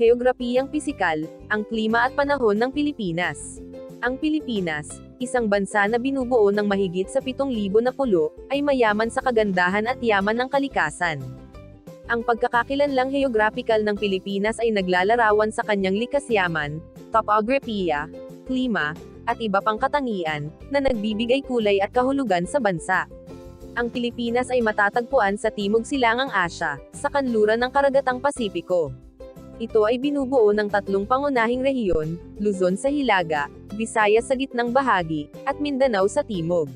Heograpiyang pisikal, ang klima at panahon ng Pilipinas. Ang Pilipinas, isang bansa na binubuo ng mahigit sa 7,000 na pulo, ay mayaman sa kagandahan at yaman ng kalikasan. Ang pagkakakilanlang heographical ng Pilipinas ay naglalarawan sa kanyang likas yaman, topografiya, klima, at iba pang katangian, na nagbibigay kulay at kahulugan sa bansa. Ang Pilipinas ay matatagpuan sa Timog Silangang Asya, sa kanluran ng Karagatang Pasipiko. Ito ay binubuo ng tatlong pangunahing rehiyon, Luzon sa Hilaga, Visayas sa gitnang bahagi, at Mindanao sa timog.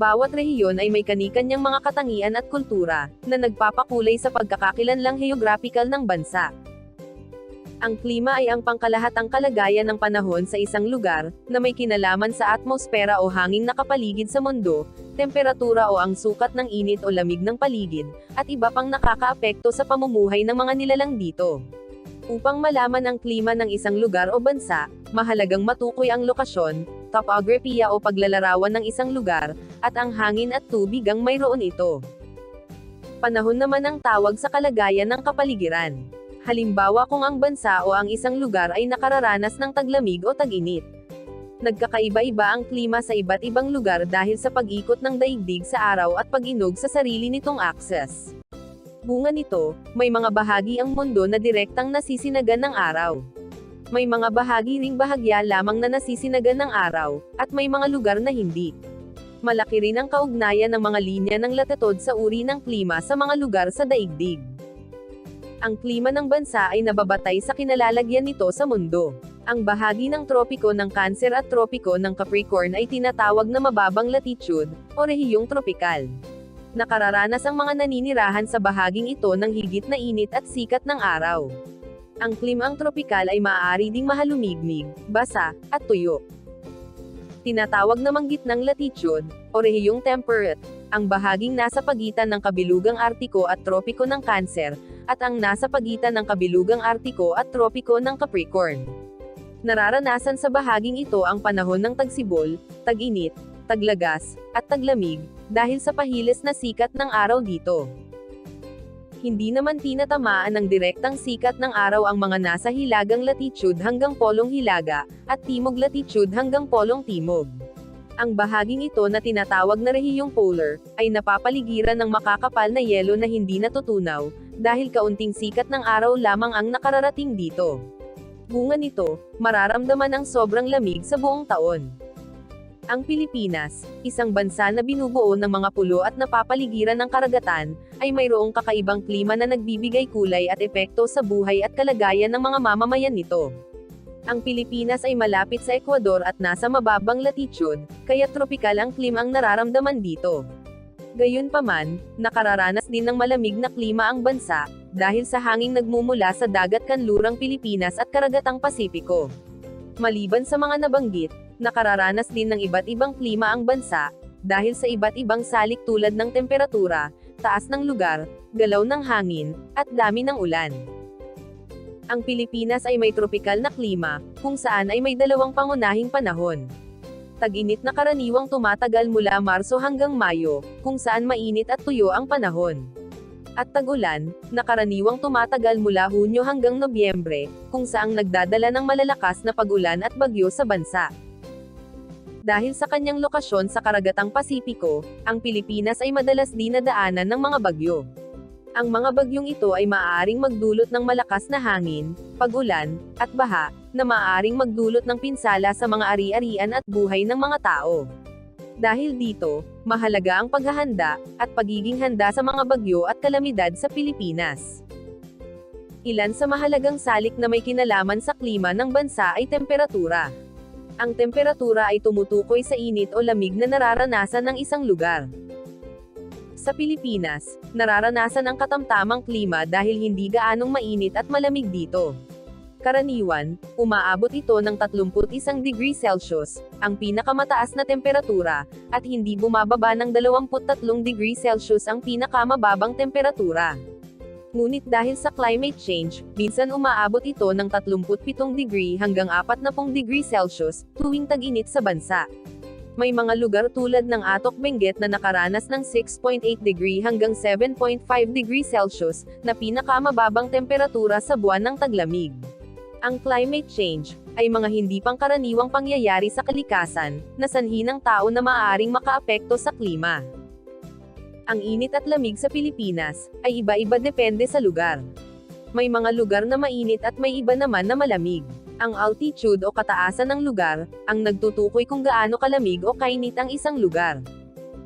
Bawat rehiyon ay may kanikanyang mga katangian at kultura, na nagpapakulay sa pagkakakilanlang heographical ng bansa. Ang klima ay ang pangkalahatang kalagayan ng panahon sa isang lugar, na may kinalaman sa atmosfera o hanging nakapaligid sa mundo, temperatura o ang sukat ng init o lamig ng paligid, at iba pang nakakaapekto sa pamumuhay ng mga nilalang dito. Upang malaman ang klima ng isang lugar o bansa, mahalagang matukoy ang lokasyon, topographiya o paglalarawan ng isang lugar, at ang hangin at tubig ang mayroon ito. Panahon naman ang tawag sa kalagayan ng kapaligiran. Halimbawa kung ang bansa o ang isang lugar ay nakararanas ng taglamig o tag-init. Nagkakaiba-iba ang klima sa iba't ibang lugar dahil sa pag-ikot ng daigdig sa araw at pag-inog sa sarili nitong akses. Bunga nito, may mga bahagi ang mundo na direktang nasisinagan ng araw. May mga bahagi ring bahagya lamang na nasisinagan ng araw, at may mga lugar na hindi. Malaki rin ang kaugnayan ng mga linya ng latitude sa uri ng klima sa mga lugar sa daigdig. Ang klima ng bansa ay nababatay sa kinalalagyan nito sa mundo. Ang bahagi ng tropiko ng Cancer at tropiko ng Capricorn ay tinatawag na mababang latitude, o rehiyong tropikal nakararanas ang mga naninirahan sa bahaging ito ng higit na init at sikat ng araw. Ang klimang tropikal ay maaari ding mahalumigmig, basa, at tuyo. Tinatawag na manggitnang latitude, o rehiyong temperate, ang bahaging nasa pagitan ng kabilugang Artiko at tropiko ng Cancer, at ang nasa pagitan ng kabilugang Artiko at tropiko ng Capricorn. Nararanasan sa bahaging ito ang panahon ng tagsibol, tag-init, taglagas, at taglamig, dahil sa pahilis na sikat ng araw dito. Hindi naman tinatamaan ng direktang sikat ng araw ang mga nasa hilagang latitude hanggang polong hilaga, at timog latitude hanggang polong timog. Ang bahaging ito na tinatawag na rehiyong polar, ay napapaligiran ng makakapal na yelo na hindi natutunaw, dahil kaunting sikat ng araw lamang ang nakararating dito. Bunga nito, mararamdaman ang sobrang lamig sa buong taon. Ang Pilipinas, isang bansa na binubuo ng mga pulo at napapaligiran ng karagatan, ay mayroong kakaibang klima na nagbibigay kulay at epekto sa buhay at kalagayan ng mga mamamayan nito. Ang Pilipinas ay malapit sa Ecuador at nasa mababang latitude, kaya tropikal ang klimang nararamdaman dito. Gayunpaman, nakararanas din ng malamig na klima ang bansa, dahil sa hanging nagmumula sa dagat kanlurang Pilipinas at karagatang Pasipiko. Maliban sa mga nabanggit, nakararanas din ng iba't ibang klima ang bansa, dahil sa iba't ibang salik tulad ng temperatura, taas ng lugar, galaw ng hangin, at dami ng ulan. Ang Pilipinas ay may tropikal na klima, kung saan ay may dalawang pangunahing panahon. Tag-init na karaniwang tumatagal mula Marso hanggang Mayo, kung saan mainit at tuyo ang panahon at tag-ulan, na karaniwang tumatagal mula Hunyo hanggang Nobyembre, kung saang nagdadala ng malalakas na pag-ulan at bagyo sa bansa. Dahil sa kanyang lokasyon sa karagatang Pasipiko, ang Pilipinas ay madalas dinadaanan ng mga bagyo. Ang mga bagyong ito ay maaaring magdulot ng malakas na hangin, pag-ulan, at baha, na maaaring magdulot ng pinsala sa mga ari-arian at buhay ng mga tao. Dahil dito, mahalaga ang paghahanda, at pagiging handa sa mga bagyo at kalamidad sa Pilipinas. Ilan sa mahalagang salik na may kinalaman sa klima ng bansa ay temperatura. Ang temperatura ay tumutukoy sa init o lamig na nararanasan ng isang lugar. Sa Pilipinas, nararanasan ang katamtamang klima dahil hindi gaanong mainit at malamig dito. Karaniwan, umaabot ito ng 31 degree Celsius, ang pinakamataas na temperatura, at hindi bumababa ng 23 degree Celsius ang pinakamababang temperatura. Ngunit dahil sa climate change, minsan umaabot ito ng 37 degree hanggang 40 degree Celsius, tuwing tag-init sa bansa. May mga lugar tulad ng Atok Benguet na nakaranas ng 6.8 degree hanggang 7.5 degree Celsius, na pinakamababang temperatura sa buwan ng taglamig. Ang climate change, ay mga hindi pangkaraniwang pangyayari sa kalikasan, na sanhi ng tao na maaaring makaapekto sa klima. Ang init at lamig sa Pilipinas, ay iba-iba depende sa lugar. May mga lugar na mainit at may iba naman na malamig. Ang altitude o kataasan ng lugar, ang nagtutukoy kung gaano kalamig o kainit ang isang lugar.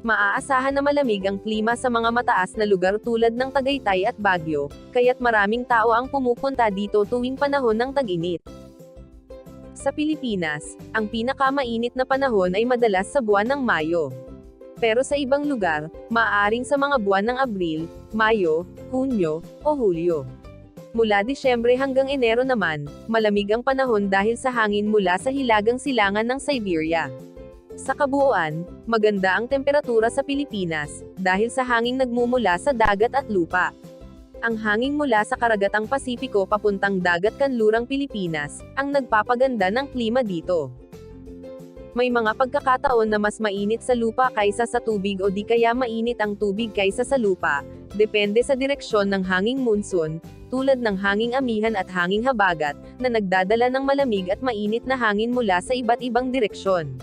Maaasahan na malamig ang klima sa mga mataas na lugar tulad ng Tagaytay at Baguio, kaya't maraming tao ang pumupunta dito tuwing panahon ng tag-init. Sa Pilipinas, ang pinakamainit na panahon ay madalas sa buwan ng Mayo. Pero sa ibang lugar, maaaring sa mga buwan ng Abril, Mayo, Hunyo, o Hulyo. Mula Disyembre hanggang Enero naman, malamig ang panahon dahil sa hangin mula sa hilagang silangan ng Siberia. Sa kabuuan, maganda ang temperatura sa Pilipinas, dahil sa hanging nagmumula sa dagat at lupa. Ang hangin mula sa karagatang Pasipiko papuntang dagat kanlurang Pilipinas, ang nagpapaganda ng klima dito. May mga pagkakataon na mas mainit sa lupa kaysa sa tubig o di kaya mainit ang tubig kaysa sa lupa, depende sa direksyon ng hanging monsoon, tulad ng hanging amihan at hanging habagat, na nagdadala ng malamig at mainit na hangin mula sa iba't ibang direksyon.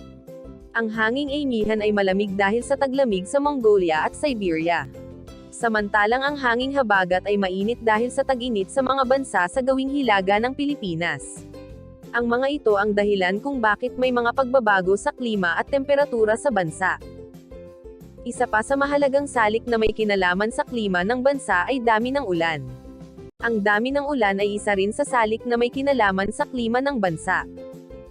Ang hanging amihan ay malamig dahil sa taglamig sa Mongolia at Siberia. Samantalang ang hanging habagat ay mainit dahil sa tag-init sa mga bansa sa gawing hilaga ng Pilipinas. Ang mga ito ang dahilan kung bakit may mga pagbabago sa klima at temperatura sa bansa. Isa pa sa mahalagang salik na may kinalaman sa klima ng bansa ay dami ng ulan. Ang dami ng ulan ay isa rin sa salik na may kinalaman sa klima ng bansa.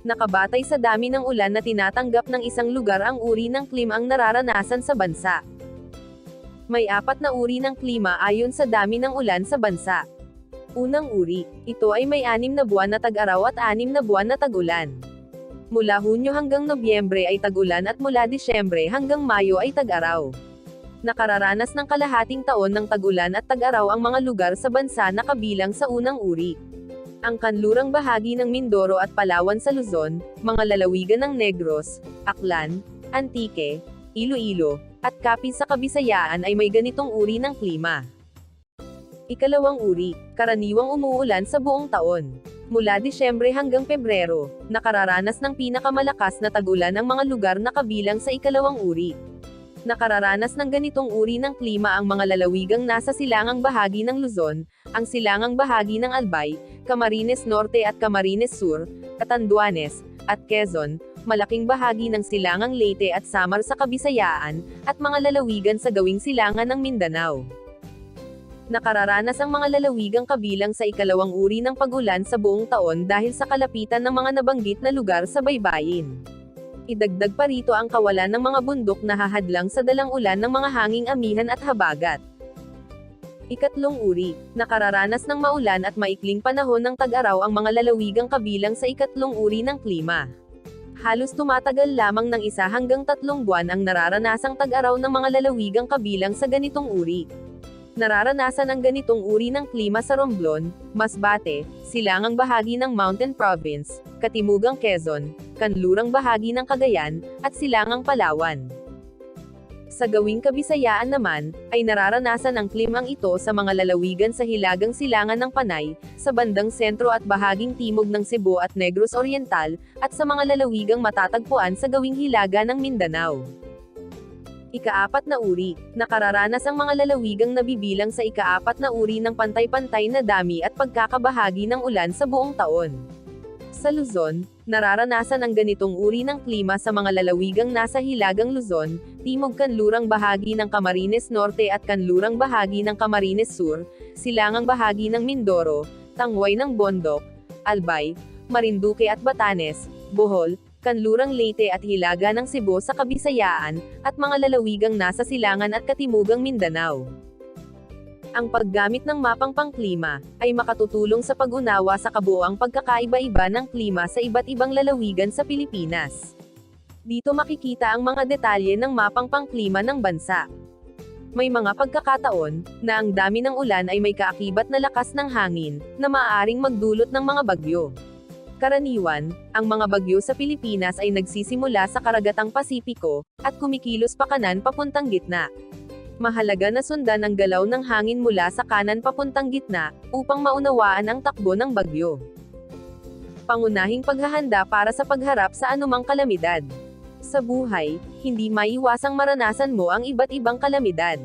Nakabatay sa dami ng ulan na tinatanggap ng isang lugar ang uri ng klima ang nararanasan sa bansa. May apat na uri ng klima ayon sa dami ng ulan sa bansa. Unang uri, ito ay may anim na buwan na tag-araw at anim na buwan na tag-ulan. Mula Hunyo hanggang Nobyembre ay tag-ulan at mula Disyembre hanggang Mayo ay tag-araw nakararanas ng kalahating taon ng tag-ulan at tag-araw ang mga lugar sa bansa na kabilang sa unang uri. Ang kanlurang bahagi ng Mindoro at Palawan sa Luzon, mga lalawigan ng Negros, Aklan, Antique, Iloilo, at Capiz sa Kabisayaan ay may ganitong uri ng klima. Ikalawang uri, karaniwang umuulan sa buong taon. Mula Disyembre hanggang Pebrero, nakararanas ng pinakamalakas na tag-ulan ang mga lugar na kabilang sa ikalawang uri nakararanas ng ganitong uri ng klima ang mga lalawigang nasa silangang bahagi ng Luzon, ang silangang bahagi ng Albay, Camarines Norte at Camarines Sur, Catanduanes, at Quezon, malaking bahagi ng silangang Leyte at Samar sa Kabisayaan, at mga lalawigan sa gawing silangan ng Mindanao. Nakararanas ang mga lalawigang kabilang sa ikalawang uri ng pagulan sa buong taon dahil sa kalapitan ng mga nabanggit na lugar sa baybayin. Idagdag pa rito ang kawalan ng mga bundok na hahadlang sa dalang ulan ng mga hanging amihan at habagat. Ikatlong uri, nakararanas ng maulan at maikling panahon ng tag-araw ang mga lalawigang kabilang sa ikatlong uri ng klima. Halos tumatagal lamang ng isa hanggang tatlong buwan ang nararanasang tag-araw ng mga lalawigang kabilang sa ganitong uri. Nararanasan ang ganitong uri ng klima sa Romblon, Masbate, silangang bahagi ng Mountain Province, Katimugang Quezon, kanlurang bahagi ng Cagayan, at silangang Palawan. Sa gawing kabisayaan naman, ay nararanasan ang klimang ito sa mga lalawigan sa hilagang silangan ng Panay, sa bandang sentro at bahaging timog ng Cebu at Negros Oriental, at sa mga lalawigang matatagpuan sa gawing hilaga ng Mindanao. Ikaapat na uri, nakararanas ang mga lalawigang nabibilang sa ikaapat na uri ng pantay-pantay na dami at pagkakabahagi ng ulan sa buong taon. Sa Luzon, nararanasan ang ganitong uri ng klima sa mga lalawigang nasa Hilagang Luzon, Timog Kanlurang bahagi ng Camarines Norte at Kanlurang bahagi ng Camarines Sur, Silangang bahagi ng Mindoro, Tangway ng Bondok, Albay, Marinduque at Batanes, Bohol, Kanlurang Leyte at Hilaga ng Cebu sa Kabisayaan, at mga lalawigang nasa Silangan at Katimugang Mindanao. Ang paggamit ng mapang pangklima ay makatutulong sa pag-unawa sa kabuoang pagkakaiba-iba ng klima sa iba't ibang lalawigan sa Pilipinas. Dito makikita ang mga detalye ng mapang pangklima ng bansa. May mga pagkakataon na ang dami ng ulan ay may kaakibat na lakas ng hangin na maaaring magdulot ng mga bagyo. Karaniwan, ang mga bagyo sa Pilipinas ay nagsisimula sa karagatang Pasipiko at kumikilos pa kanan papuntang gitna. Mahalaga na sundan ang galaw ng hangin mula sa kanan papuntang gitna upang maunawaan ang takbo ng bagyo. Pangunahing paghahanda para sa pagharap sa anumang kalamidad. Sa buhay, hindi maiwasang maranasan mo ang iba't ibang kalamidad.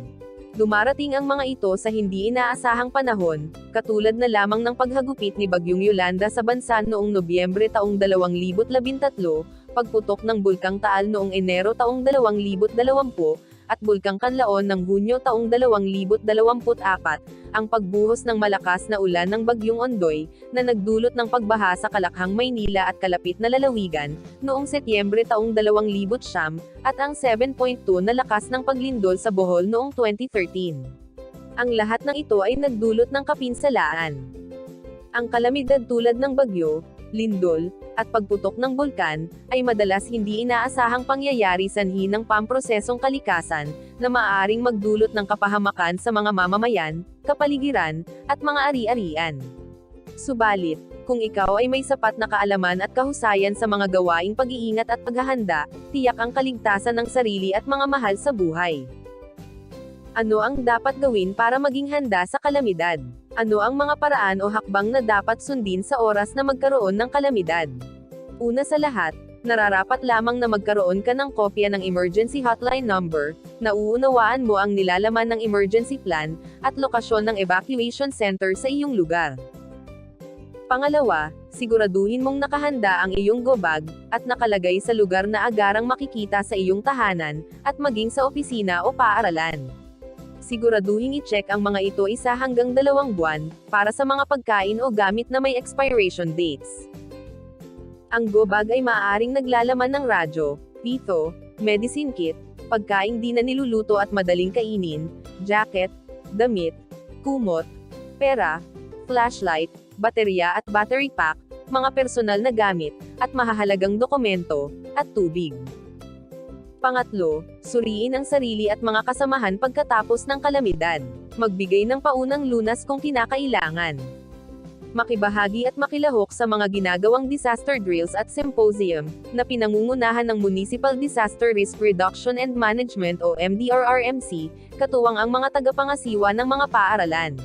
Dumarating ang mga ito sa hindi inaasahang panahon, katulad na lamang ng paghagupit ni Bagyong Yolanda sa bansa noong Nobyembre taong 2013, pagputok ng Bulkang Taal noong Enero taong 2020, at Bulkang Kanlaon ng Hunyo taong 2024, ang pagbuhos ng malakas na ulan ng Bagyong Ondoy, na nagdulot ng pagbaha sa Kalakhang Maynila at kalapit na lalawigan, noong Setyembre taong 2009, at ang 7.2 na lakas ng paglindol sa Bohol noong 2013. Ang lahat ng ito ay nagdulot ng kapinsalaan. Ang kalamidad tulad ng bagyo, lindol, at pagputok ng bulkan, ay madalas hindi inaasahang pangyayari sanhi ng pamprosesong kalikasan, na maaaring magdulot ng kapahamakan sa mga mamamayan, kapaligiran, at mga ari-arian. Subalit, kung ikaw ay may sapat na kaalaman at kahusayan sa mga gawaing pag-iingat at paghahanda, tiyak ang kaligtasan ng sarili at mga mahal sa buhay. Ano ang dapat gawin para maging handa sa kalamidad? Ano ang mga paraan o hakbang na dapat sundin sa oras na magkaroon ng kalamidad? Una sa lahat, nararapat lamang na magkaroon ka ng kopya ng emergency hotline number, na uunawaan mo ang nilalaman ng emergency plan, at lokasyon ng evacuation center sa iyong lugar. Pangalawa, siguraduhin mong nakahanda ang iyong go bag, at nakalagay sa lugar na agarang makikita sa iyong tahanan, at maging sa opisina o paaralan. Siguraduhin i-check ang mga ito isa hanggang dalawang buwan, para sa mga pagkain o gamit na may expiration dates. Ang go bag ay maaaring naglalaman ng radyo, pito, medicine kit, pagkaing di na niluluto at madaling kainin, jacket, damit, kumot, pera, flashlight, baterya at battery pack, mga personal na gamit, at mahahalagang dokumento, at tubig. Pangatlo, suriin ang sarili at mga kasamahan pagkatapos ng kalamidad. Magbigay ng paunang lunas kung kinakailangan. Makibahagi at makilahok sa mga ginagawang disaster drills at symposium, na pinangungunahan ng Municipal Disaster Risk Reduction and Management o MDRRMC, katuwang ang mga tagapangasiwa ng mga paaralan.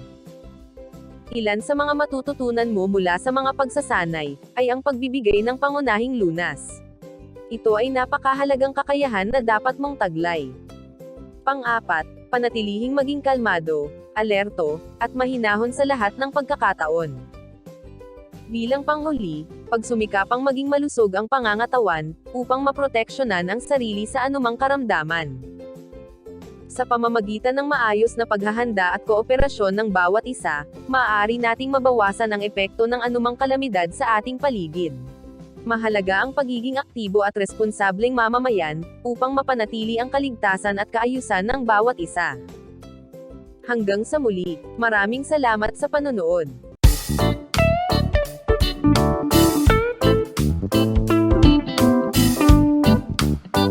Ilan sa mga matututunan mo mula sa mga pagsasanay, ay ang pagbibigay ng pangunahing lunas. Ito ay napakahalagang kakayahan na dapat mong taglay. Pang-apat, panatilihing maging kalmado, alerto, at mahinahon sa lahat ng pagkakataon. Bilang panghuli, pagsumikapang maging malusog ang pangangatawan, upang maproteksyonan ang sarili sa anumang karamdaman. Sa pamamagitan ng maayos na paghahanda at kooperasyon ng bawat isa, maaari nating mabawasan ang epekto ng anumang kalamidad sa ating paligid. Mahalaga ang pagiging aktibo at responsableng mamamayan, upang mapanatili ang kaligtasan at kaayusan ng bawat isa. Hanggang sa muli, maraming salamat sa panonood.